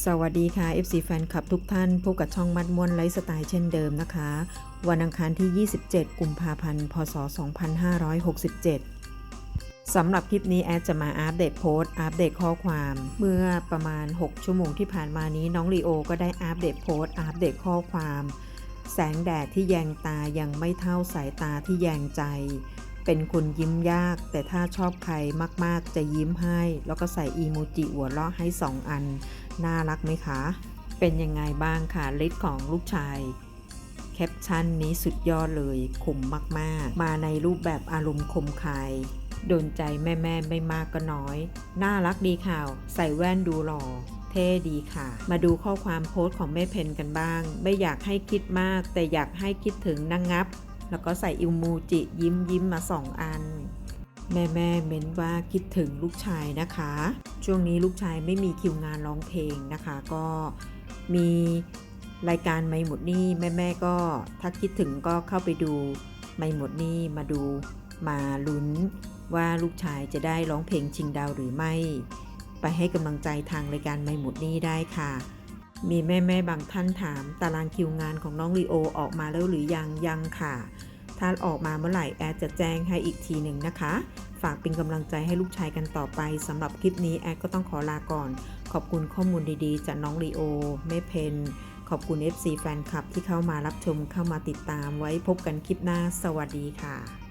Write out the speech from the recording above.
สวัสดีค่ะ FC แฟนคลับทุกท่านพบกับช่องมัดม้วนไลฟ์สไตล์เช่นเดิมนะคะ วันอังคารที่ 27 กุมภาพันธ์ พศ 2567 สำหรับคลิปนี้แอดจะมาอัปเดตโพสต์อัปเดตข้อความ เมื่อประมาณ 6 ชั่วโมงที่ผ่านมานี้น้องลีโอก็ได้อัปเดตโพสต์อัปเดตข้อความ แสงแดดที่แยงตายังไม่เท่าสายตาที่แยงใจ เป็นคนยิ้มยาก แต่ถ้าชอบใครมากๆ จะยิ้มให้ แล้วก็ใส่อีโมจิหัวเราะให้ 2 อัน น่ารักไหมคะ เป็นยังไงบ้างค่ะฤทธิ์ของลูกชายแคปชั่นนี้สุดยอดเลยคมมากๆ มาในรูปแบบอารมณ์คมคายโดนใจแม่ๆไม่มากก็น้อย น่ารักดีข่าวใส่แว่นดูหล่อ เท่ดีค่ะ มาดูข้อความโพสต์ของแม่เพนกันบ้าง ไม่อยากให้คิดมาก แต่อยากให้คิดถึงนางงับ แล้วก็ใส่อิวมูจิยิ้มยิ้มมาสองอัน แม่แม่เม้นว่าคิดถึงลูกชายนะคะ ช่วงนี้ลูกชายไม่มีคิวงานร้องเพลงนะคะ ก็มีรายการไม่หมดนี่แม่แม่ก็ถ้าคิดถึงก็เข้าไปดูไม่หมดนี่มาดูมาลุ้นว่าลูกชายจะได้ร้องเพลงชิงดาวหรือไม่ ไปให้กำลังใจทางรายการไม่หมดนี่ได้ค่ะ มีแม่แม่บางท่านถาม ตารางคิวงานของน้องลีโอออกมาแล้วหรือยังยังค่ะ ถ้าออกมาเมื่อไหร่แอดจะแจ้งให้อีกทีหนึ่งนะคะ ฝากเป็นกำลังใจให้ลูกชายกันต่อไปสำหรับคลิปนี้แอดก็ต้องขอลาก่อน ขอบคุณข้อมูลดีๆ จากน้องลีโอแม่เพนขอบคุณ FC แฟนคลับที่เข้ามารับชมเข้ามาติดตามไว้พบกันคลิปหน้า สวัสดีค่ะ